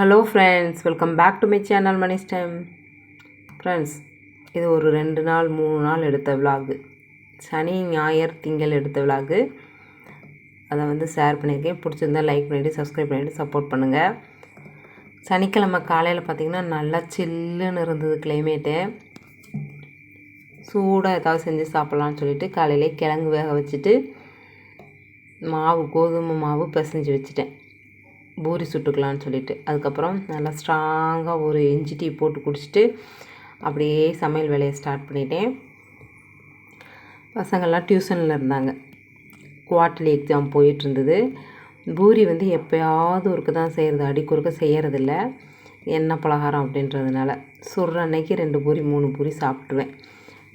Hello friends welcome back to my channel Mani's time friends இது ஒரு ரெண்டு நாள் மூணு நாள் எடுத்த விலாகு சனி ஞாயிறு திங்கள் எடுத்த விலாகு அதை வந்து ஷேர் பண்ணியிருக்கேன். பிடிச்சிருந்தா லைக் பண்ணிவிட்டு சப்ஸ்கிரைப் பண்ணிவிட்டு சப்போர்ட் பண்ணுங்கள் சனிக்கிழமை காலையில் பார்த்திங்கன்னா நல்லா சில்லுன்னு இருந்தது கிளைமேட்டு சூடாக ஏதாவது செஞ்சு சாப்பிட்லான்னு சொல்லிவிட்டு காலையிலே கிழங்கு வேக வச்சுட்டு மாவு கோதுமை மாவு பிசைஞ்சு வச்சுட்டேன். பூரி சுட்டுக்கலான்னு சொல்லிட்டு. அதுக்கப்புறம் நல்லா ஸ்ட்ராங்காக ஒரு இஞ்சி டீ போட்டு குடிச்சிட்டு அப்படியே சமையல் வேலையை ஸ்டார்ட் பண்ணிட்டேன். பசங்கள்லாம் டியூஷனில் இருந்தாங்க. குவார்ட்டர்லி எக்ஸாம் போயிட்டு இருந்தது. பூரி வந்து எப்போயாவது ஒருக்கு தான் செய்கிறது அடிக்கு ஒருக்க செய்கிறதில்ல எண்ணெய் பலகாரம் அப்படின்றதுனால சுடுற அன்னைக்கு ரெண்டு பூரி மூணு பூரி சாப்பிட்ருவேன்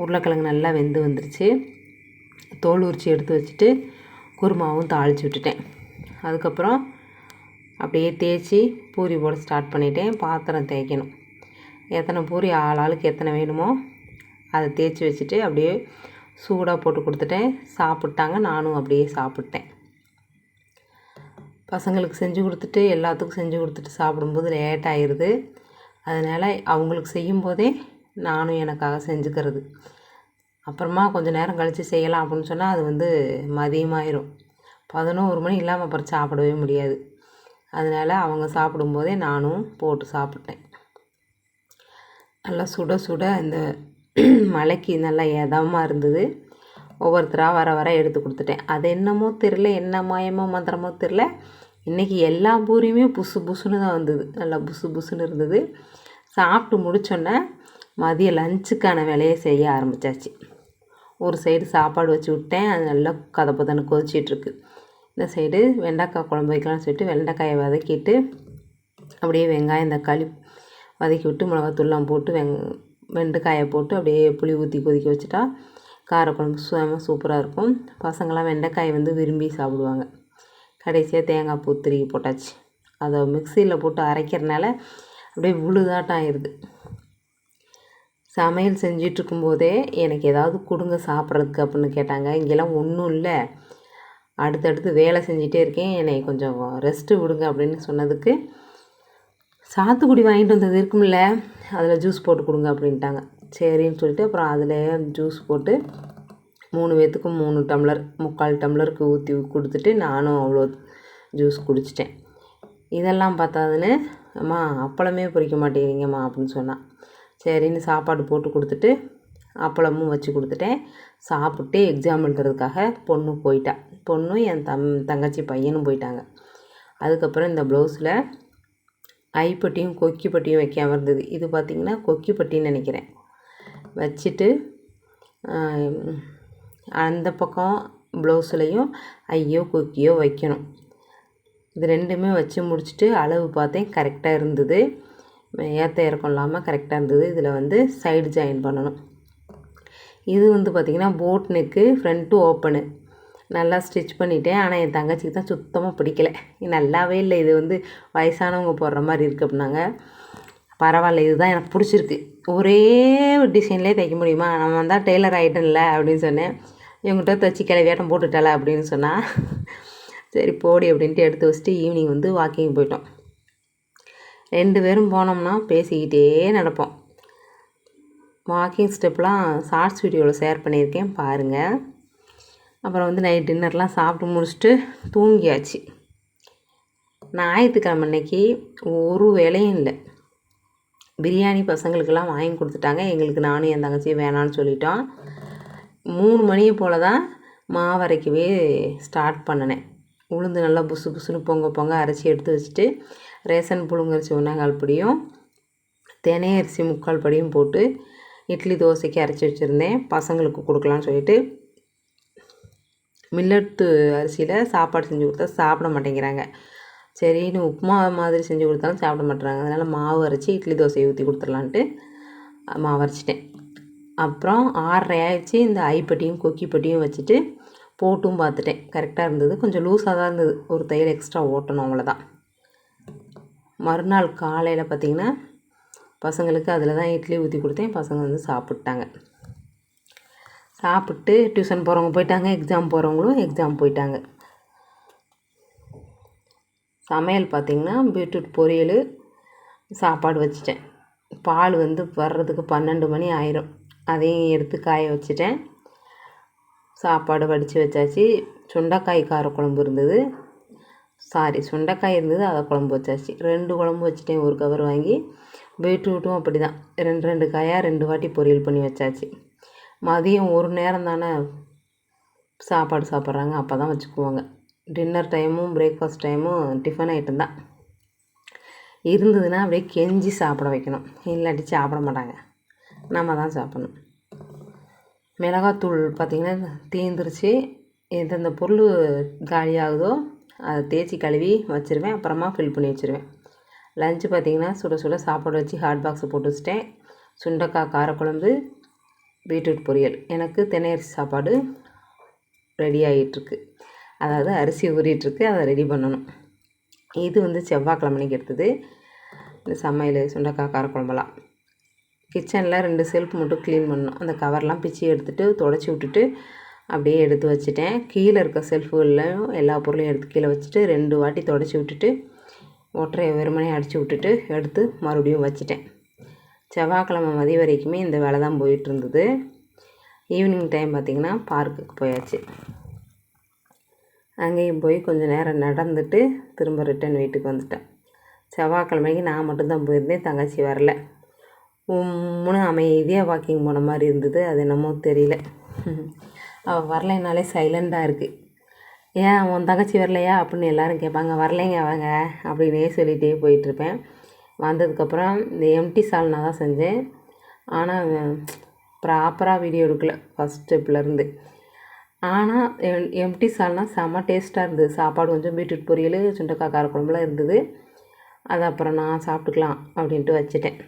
உருளைக்கிழங்கு நல்லா வெந்து வந்துருச்சு. தோல் உரிச்சி எடுத்து வச்சுட்டு குருமாவும் தாளித்து விட்டுட்டேன். அதுக்கப்புறம் அப்படியே தேய்ச்சி பூரி போட ஸ்டார்ட் பண்ணிட்டேன். பாத்திரம் தேய்க்கணும். எத்தனை பூரி ஆள் ஆளுக்கு எத்தனை வேணுமோ அதை தேய்ச்சி வச்சுட்டு அப்படியே சூடாக போட்டு கொடுத்துட்டேன். சாப்பிட்டாங்க. நானும் அப்படியே சாப்பிட்டேன். பசங்களுக்கு செஞ்சு கொடுத்துட்டு எல்லாத்துக்கும் செஞ்சு கொடுத்துட்டு சாப்பிடும்போது லேட் ஆயிடுது அதனால் அவங்களுக்கு செய்யும்போதே நானும் எனக்காக செஞ்சுக்கிறது. அப்புறமா கொஞ்சம் நேரம் கழித்து செய்யலாம் அப்படின்னு சொன்னால் அது வந்து மதியமாயிரும். பதினோரு மணி இல்லாமல் அப்புறம் சாப்பிடவே முடியாது. அதனால் அவங்க சாப்பிடும்போதே நானும் போட்டு சாப்பிட்டேன். நல்லா சுட சுட இந்த மலைக்கு நல்லா எதமாக இருந்தது. ஒவ்வொருத்தராக வர வர எடுத்து கொடுத்துட்டேன். அது என்னமோ தெரில என்ன மாயமோ மந்திரமோ தெரில இன்றைக்கி எல்லா பூரியுமே புசு புசுன்னு தான் வந்தது. நல்லா புசு புசுன்னு இருந்தது. சாப்பிட்டு முடிச்சோன்னே மதிய லஞ்சுக்கான வேலையை செய்ய ஆரம்பித்தாச்சு ஒரு சைடு சாப்பாடு வச்சு விட்டேன். அது நல்லா கதை பதன்னு கொதிச்சிட்ருக்கு இந்த சைடு வெண்டைக்காய் குழம்பு வைக்கலாம்னு சொல்லிட்டு வெண்டைக்காயை வதக்கிட்டு அப்படியே வெங்காயம் தக்காளி வதக்கி விட்டு மிளகாத்தூள்லாம் போட்டு வெங் வெண்டைக்காயை போட்டு அப்படியே புளி ஊற்றி கொதிக்க வச்சுட்டா காரக்குழம்பு சுயமாக சூப்பராக இருக்கும். பசங்களாம் வெண்டைக்காயை வந்து விரும்பி சாப்பிடுவாங்க. கடைசியாக தேங்காய் பூ திருகி போட்டாச்சு. அதை மிக்சியில் போட்டு அரைக்கிறனால அப்படியே விழுதாட்டம் ஆயிடுது சமையல் செஞ்சிட்ருக்கும்போதே எனக்கு ஏதாவது கொடுங்க சாப்பிட்றதுக்கு அப்படின்னு கேட்டாங்க. இங்கெல்லாம் ஒன்றும் இல்லை. அடுத்தடுத்து வேலை செஞ்சிட்டே இருக்கேன். என்னை கொஞ்சம் ரெஸ்ட்டு விடுங்க அப்படின்னு சொன்னதுக்கு சாத்துக்குடி வாங்கிட்டு வந்தது இருக்கும்ல அதில் ஜூஸ் போட்டு கொடுங்க அப்படின்ட்டாங்க. சரின்னு சொல்லிட்டு அப்புறம் அதில் ஜூஸ் போட்டு மூணு பேர்த்துக்கும் மூணு டம்ளர் முக்கால் டம்ளருக்கு ஊற்றி கொடுத்துட்டு நானும் அவ்வளோ ஜூஸ் குடிச்சிட்டேன். இதெல்லாம் பார்த்தாதுன்னு அம்மா அப்பளமே பொரிக்க மாட்டேங்கிறீங்கம்மா அப்படின்னு சொன்னான். சரின்னு சாப்பாடு போட்டு கொடுத்துட்டு அப்பளமும் வச்சு கொடுத்துட்டேன். சாப்பிட்டு எக்ஸாம் எழுதுறதுக்காக பொண்ணு போயிட்டா. பொண்ணும் என் தம் தங்கச்சி பையனும் போயிட்டாங்க. அதுக்கப்புறம் இந்த ப்ளவுஸில் ஐப்பட்டியும் கொக்கி பட்டியும் வைக்காமல் இருந்தது. இது பார்த்திங்கன்னா கொக்கி பட்டின்னு நினைக்கிறேன். வச்சுட்டு அந்த பக்கம் ப்ளவுஸ்லேயும் ஐயோ கொக்கியோ வைக்கணும். இது ரெண்டுமே வச்சு முடிச்சுட்டு அளவு பார்த்தேன். கரெக்டாக இருந்தது. ஏற்ற இறக்கம் இல்லாமல் கரெக்டாக இருந்தது. இதில் வந்து சைடு ஜாயின் பண்ணணும். இது வந்து பார்த்திங்கன்னா போட் நெக்கு ஃப்ரண்ட்டு ஓப்பனு நல்லா ஸ்டிச் பண்ணிட்டேன். ஆனால் என் தங்கச்சிக்கு தான் சுத்தமாக பிடிக்கல. நல்லாவே இல்லை. இது வந்து வயசானவங்க போடுற மாதிரி இருக்குது அப்படின்னாங்க. பரவாயில்ல. இதுதான் எனக்கு பிடிச்சிருக்கு. ஒரே டிசைன்லேயே தைக்க முடியுமா? நம்ம வந்தால் டெய்லர் ஆகிட்டோம்ல அப்படின்னு சொன்னேன். இவங்ககிட்ட தைச்சி கிளவியாட்டம் போட்டுட்டால அப்படின்னு சொன்னால் சரி போடி அப்படின்ட்டு எடுத்து வச்சுட்டு ஈவினிங் வந்து வாக்கிங் போயிட்டோம். ரெண்டு பேரும் போனோம்னா பேசிக்கிட்டே நடப்போம். வாக்கிங் ஸ்டெப்லாம் ஷார்ட்ஸ் வீடியோவில் ஷேர் பண்ணியிருக்கேன் பாருங்கள் அப்புறம் வந்து நைட் டின்னர்லாம் சாப்பிட்டு முடிச்சுட்டு தூங்கியாச்சு. ஞாயிற்றுக்கிழமை அன்னைக்கு ஒரு வேலையும் இல்லை. பிரியாணி பசங்களுக்கெல்லாம் வாங்கி கொடுத்துட்டாங்க. எங்களுக்கு நானும் என் தங்கச்சியும் வேணான்னு சொல்லிட்டோம். மூணு மணியை போல் தான் மாவரைக்கவே ஸ்டார்ட் பண்ணினேன். உளுந்து நல்லா புசு புசுன்னு பொங்க பொங்க அரைச்சி எடுத்து வச்சுட்டு ரேஷன் புழுங்கரிசி ஒன்றாங்கால் படியும் தினை அரிசி முக்கால் படியும் போட்டு இட்லி தோசைக்கு அரைச்சி வச்சுருந்தேன். பசங்களுக்கு கொடுக்கலான்னு சொல்லிட்டு. மில்லட்டு அரிசியில் சாப்பாடு செஞ்சு கொடுத்தா சாப்பிட மாட்டேங்கிறாங்க. சரின்னு உப்புமா மாதிரி செஞ்சு கொடுத்தாலும் சாப்பிட மாட்டேறாங்க. அதனால் மாவு அரைச்சி இட்லி தோசையை ஊற்றி கொடுத்துடலான்ட்டு மாவு அரைச்சிட்டேன். அப்புறம் ஆறரை ஆயிடுச்சு. இந்த ஐப்பட்டியும் கொக்கிப்பட்டியும் வச்சுட்டு போட்டும் பார்த்துட்டேன். கரெக்டாக இருந்தது. கொஞ்சம் லூஸாக தான் இருந்தது. ஒரு தையல் எக்ஸ்ட்ரா ஓட்டணும் அவ்வளோதான் மறுநாள் காலையில் பார்த்திங்கன்னா பசங்களுக்கு அதில் தான் இட்லி ஊற்றி கொடுத்தேன். பசங்க வந்து சாப்பிட்டாங்க. சாப்பிட்டு டியூஷன் போகிறவங்க போயிட்டாங்க எக்ஸாம் போகிறவங்களும் எக்ஸாம் போயிட்டாங்க. சமையல் பார்த்திங்கன்னா பீட்ரூட் பொரியல் சாப்பாடு வச்சிட்டேன். பால் வந்து வர்றதுக்கு பன்னெண்டு மணி ஆயிரும். அதையும் எடுத்து காய வச்சுட்டேன். சாப்பாடு வடித்து வச்சாச்சு. சுண்டைக்காய் காரக்குழம்பு இருந்தது. சாரி சுண்டைக்காய் இருந்தது அதை குழம்பு வச்சாச்சு. ரெண்டு குழம்பு வச்சுட்டேன் ஒரு கவர் வாங்கி. பீட்ரூட்டும் அப்படி தான் ரெண்டு ரெண்டு காயாக ரெண்டு வாட்டி பொரியல் பண்ணி வச்சாச்சு. மதியம் ஒரு நேரம் தானே சாப்பாடு சாப்பிட்றாங்க அப்போ தான் வச்சுக்குவாங்க. டின்னர் டைமும் பிரேக்ஃபாஸ்ட் டைமும் டிஃபன் ஐட்டம் தான். இருந்ததுன்னா அப்படியே கெஞ்சி சாப்பிட வைக்கணும். இல்லாட்டி சாப்பிட மாட்டாங்க. நம்ம தான் சாப்பிட்ணும். மிளகாத்தூள் பார்த்திங்கன்னா தீந்துருச்சு எந்தெந்த பொருள் காலியாகுதோ அதை தேய்ச்சி கழுவி வச்சுருவேன் அப்புறமா ஃபில் பண்ணி வச்சுருவேன். லஞ்சு பார்த்திங்கன்னா சுட சுட சாப்பாடு வச்சு ஹாட் பாக்ஸை போட்டு வச்சுட்டேன். சுண்டக்காய் காரக்குழம்பு பீட்ரூட் பொரியல். எனக்கு தினையரிசி சாப்பாடு ரெடி ஆகிட்டுருக்கு அதாவது அரிசி ஊறிட்டுருக்கு அதை ரெடி பண்ணணும். இது வந்து செவ்வாய்க்கிழமைக்கு எடுத்தது. இந்த சமையல் சுண்டக்காய் காரக்குழம்பெல்லாம். கிச்சனில் ரெண்டு செல்ஃப் மட்டும் க்ளீன் பண்ணணும். அந்த கவர்லாம் பிச்சு எடுத்துகிட்டு தொடச்சி விட்டுட்டு அப்படியே எடுத்து வச்சுட்டேன். கீழே இருக்க செல்ஃபுகள்லையும் எல்லா பொருளையும் எடுத்து கீழே வச்சுட்டு ரெண்டு வாட்டி தொடச்சி விட்டுட்டு ஒற்றையை வெறுமனே அடித்து விட்டுட்டு எடுத்து மறுபடியும் வச்சுட்டேன். செவ்வாய்க்கிழமை மதிய வரைக்குமே இந்த வேலை தான் போயிட்டு இருந்தது. ஈவினிங் டைம் பார்த்திங்கன்னா பார்க்குக்கு போயாச்சு. அங்கேயும் போய் கொஞ்சம் நேரம் நடந்துட்டு திரும்ப ரிட்டன் வீட்டுக்கு வந்துட்டேன். செவ்வாய்க்கிழமைக்கு நான் மட்டும்தான் போயிருந்தேன் தங்கச்சி வரல. உம்முன்னு அமைதியாக வாக்கிங் போன மாதிரி இருந்தது அது என்னமோ தெரியல. அவள் வரலைனாலே சைலண்டாக இருக்குது ஏன் உன் தங்கச்சி வரலையா? அப்படின்னு எல்லோரும் கேட்பாங்க. வரலைங்க அவங்க அப்படின்னே சொல்லிகிட்டே போயிட்டுருப்பேன். வந்ததுக்கப்புறம் இந்த எம்டி சால்னா தான் செஞ்சேன். ஆனால் ப்ராப்பராக வீடியோ எடுக்கல ஃபஸ்ட் ஸ்டெப்லேருந்து ஆனால் எம் எம்டி சால்னா செம்ம டேஸ்ட்டாக இருந்தது. சாப்பாடு கொஞ்சம் பீட்ரூட் பொரியல் சுண்டக்காய் காரக்குழம்புலாம் இருந்தது. அதை அப்புறம் நான் சாப்பிட்டுக்கலாம் அப்படின்ட்டு வச்சுட்டேன்.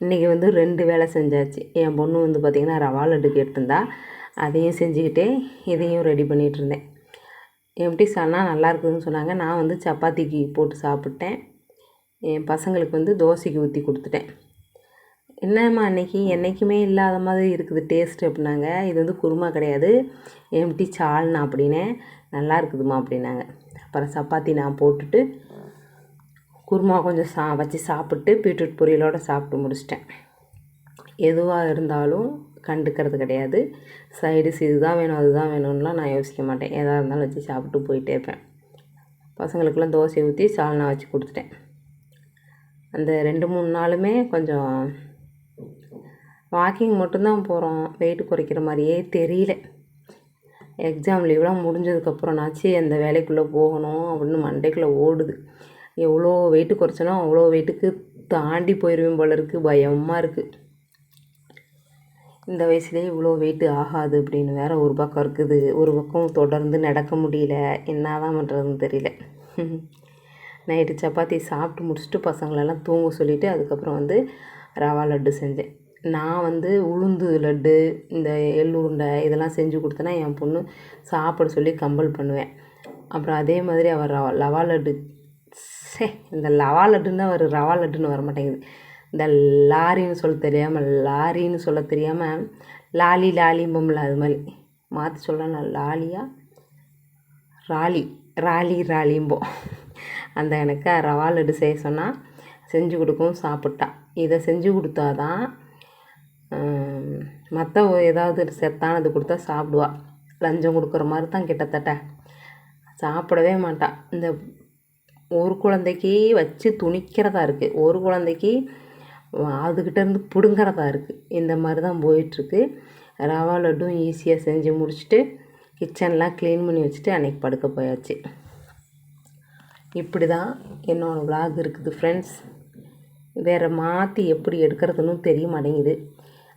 இன்றைக்கி வந்து ரெண்டு வேலை செஞ்சாச்சு. என் பொண்ணு வந்து பார்த்திங்கன்னா ரவா லட்டுக்கு எடுத்திருந்தா அதையும் செஞ்சுக்கிட்டே இதையும் ரெடி பண்ணிகிட்ருந்தேன். எப்படி சொன்னால் நல்லா இருக்குதுன்னு சொன்னாங்க. நான் வந்து சப்பாத்திக்கு போட்டு சாப்பிட்டேன். என் பசங்களுக்கு வந்து தோசைக்கு ஊற்றி கொடுத்துட்டேன். என்னம்மா அன்னைக்கு? என்றைக்குமே இல்லாத மாதிரி இருக்குது டேஸ்ட் அப்படின்னாங்க. இது வந்து குருமா கிடையாது. எம்டி சால்னா அப்படின்னேன் நல்லா இருக்குதுமா அப்படின்னாங்க. அப்புறம் சப்பாத்தி நான் போட்டுட்டு குருமா கொஞ்சம் சா வச்சு சாப்பிட்டு பீட்ரூட் பொரியலோடு சாப்பிட்டு முடிச்சிட்டேன். எதுவாக இருந்தாலும் கண்டுக்கிறது கிடையாது. சைடிஸ் இது தான் வேணும் அதுதான் வேணும்லாம் நான் யோசிக்க மாட்டேன். எதாக இருந்தாலும் வச்சு சாப்பிட்டு போயிட்டே இருப்பேன். பசங்களுக்கெல்லாம் தோசை ஊற்றி சால்னா வச்சு கொடுத்துட்டேன். அந்த ரெண்டு மூணு நாளுமே கொஞ்சம் வாக்கிங் மட்டும்தான் போகிறோம் வெயிட் குறைக்கிற மாதிரியே தெரியல. எக்ஸாம் லீவ்லாம் முடிஞ்சதுக்கப்புறம்னாச்சு அந்த வேலைக்குள்ளே போகணும் அப்படின்னு மண்டைக்குள்ளே ஓடுது. எவ்வளோ வெயிட்டு குறைச்சனோ அவ்வளோ வெயிட்டுக்கு தாண்டி போயிடுவேன் போல இருக்குது பயமாக இருக்குது இந்த வயசுலேயே இவ்வளோ வெயிட்டு ஆகாது அப்படின்னு வேற ஒரு பக்கம் இருக்குது. ஒரு பக்கம் தொடர்ந்து நடக்க முடியல. என்ன தான் பண்ணுறதுன்னு தெரியல. நைட்டு சப்பாத்தி சாப்பிட்டு முடிச்சுட்டு பசங்களெல்லாம் தூங்க சொல்லிவிட்டு அதுக்கப்புறம் வந்து ரவா லட்டு செஞ்சேன். நான் வந்து உளுந்து லட்டு இந்த எள் உருண்டை இதெல்லாம் செஞ்சு கொடுத்தேன்னா என் பொண்ணு சாப்பிட சொல்லி கம்பல் பண்ணுவேன். அப்புறம் அதே மாதிரி அவர் ரவா லவா லட்டு சே இந்த லவா லட்டுன்னு தான் வரும் ரவா லட்டுன்னு வர மாட்டேங்குது. இந்த லாரின்னு சொல்ல தெரியாமல் லாரின்னு சொல்ல தெரியாமல் லாலி லாலிம்பம்ல அது மாதிரி. மாற்றி சொல்லலாம் லாலியா? ராலி ராலி ராலிம்போம் அந்த எனக்கு ரவா லட்டு செய்ய சொன்னால் செஞ்சு கொடுக்கவும் சாப்பிட்டா. இதை செஞ்சு கொடுத்தா தான் மற்ற ஏதாவது செத்தானது கொடுத்தா சாப்பிடுவா. லஞ்சம் கொடுக்குற மாதிரி தான் கிட்டத்தட்ட. சாப்பிடவே மாட்டாள் இந்த ஒரு குழந்தைக்கு வச்சு துணிக்கிறதா இருக்குது ஒரு குழந்தைக்கு அதுக்கிட்டேருந்து பிடுங்கிறதா இருக்குது இந்த மாதிரி தான் போயிட்டுருக்கு. ரவா லட்டும் ஈஸியாக செஞ்சு முடிச்சுட்டு கிச்சன்லாம் க்ளீன் பண்ணி வச்சுட்டு அன்றைக்கி படுக்க போயாச்சு. இப்படி தான் என்னோடய விலாக் இருக்குது ஃப்ரெண்ட்ஸ் வேறு மாற்றி எப்படி எடுக்கிறதுன்னு தெரிய மாட்டேங்குது.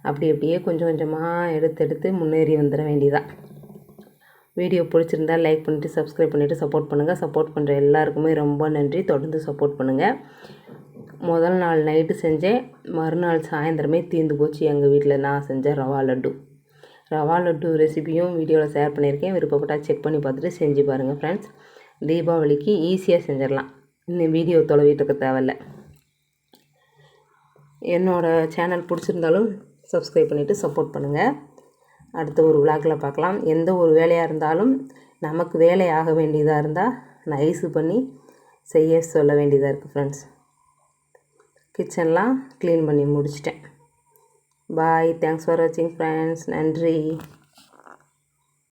அப்படி அப்படியே கொஞ்சம் கொஞ்சமாக எடுத்து எடுத்து முன்னேறி வந்துட வேண்டியதான் வீடியோ பிடிச்சிருந்தால் லைக் பண்ணிவிட்டு சப்ஸ்கிரைப் பண்ணிவிட்டு சப்போர்ட் பண்ணுங்கள் சப்போர்ட் பண்ணுற எல்லாருக்குமே ரொம்ப நன்றி. தொடர்ந்து சப்போர்ட் பண்ணுங்கள் முதல் நாள் நைட்டு செஞ்சேன். மறுநாள் சாயந்தரமே தீர்ந்து போச்சு. எங்கள் வீட்டில் நான் செஞ்ச ரவா லட்டு. ரவா லட்டு ரெசிபியும் வீடியோவில் ஷேர் பண்ணியிருக்கேன். விருப்பப்பட்டால் செக் பண்ணி பார்த்துட்டு செஞ்சு பாருங்கள் ஃப்ரெண்ட்ஸ் தீபாவளிக்கு ஈஸியாக செஞ்சிடலாம். இன்னும் வீடியோ தொலைவிட்டு இருக்க தேவையில்ல. என்னோடய சேனல் பிடிச்சிருந்தாலும் சப்ஸ்கிரைப் பண்ணிவிட்டு சப்போர்ட் பண்ணுங்கள் அடுத்த ஒரு விழாக்கில் பார்க்கலாம். எந்த ஒரு வேலையாக இருந்தாலும் நமக்கு வேலை ஆக வேண்டியதாக இருந்தால் நைஸு பண்ணி செய்ய சொல்ல வேண்டியதாக இருக்குது ஃப்ரெண்ட்ஸ் கிச்சன்லாம் க்ளீன் பண்ணி முடிச்சிட்டேன். பாய் தேங்க்ஸ் ஃபார் வாட்சிங் ஃப்ரெண்ட்ஸ் நன்றி.